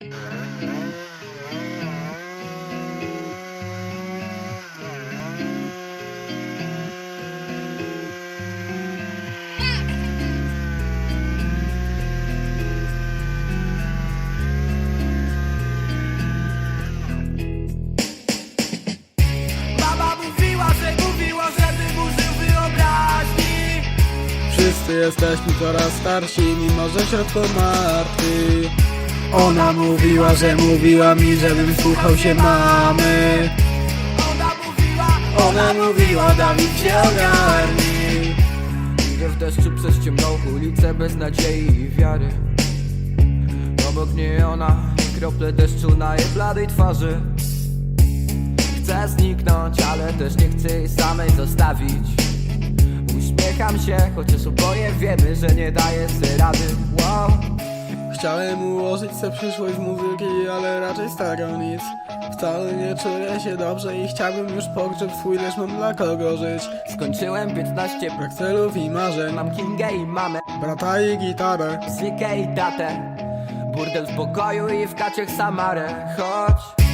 Mama mówiła, że mówiła, żebym użył wyobraźni. Wszyscy jesteśmy coraz starsi, mimo że świat to martwy Ona mówiła, że mówiła mi, żebym słuchał się mamy. Ona mówiła, Ona mówiła, Dawid się ogarnij Idę w deszczu przez ciemną ulicę bez nadziei i wiary. Obok niej ona, krople deszczu na jej bladej twarzy. Chcę zniknąć, ale też nie chcę jej samej zostawić. Uśmiecham się, chociaż oboje wiemy, że nie daję sobie rady. Wow. Chciałem ułożyć sobie przyszłość muzyki, ale raczej z tego nic. Wcale nie czuję się dobrze i chciałbym już pogrzeb swój, lecz mam dla kogo żyć. Skończyłem 15, Brak celów i marzeń, mam Kingę i mamę brata i gitarę. Zwikę i datę Burdel w pokoju i w kaciech Samarę. Chodź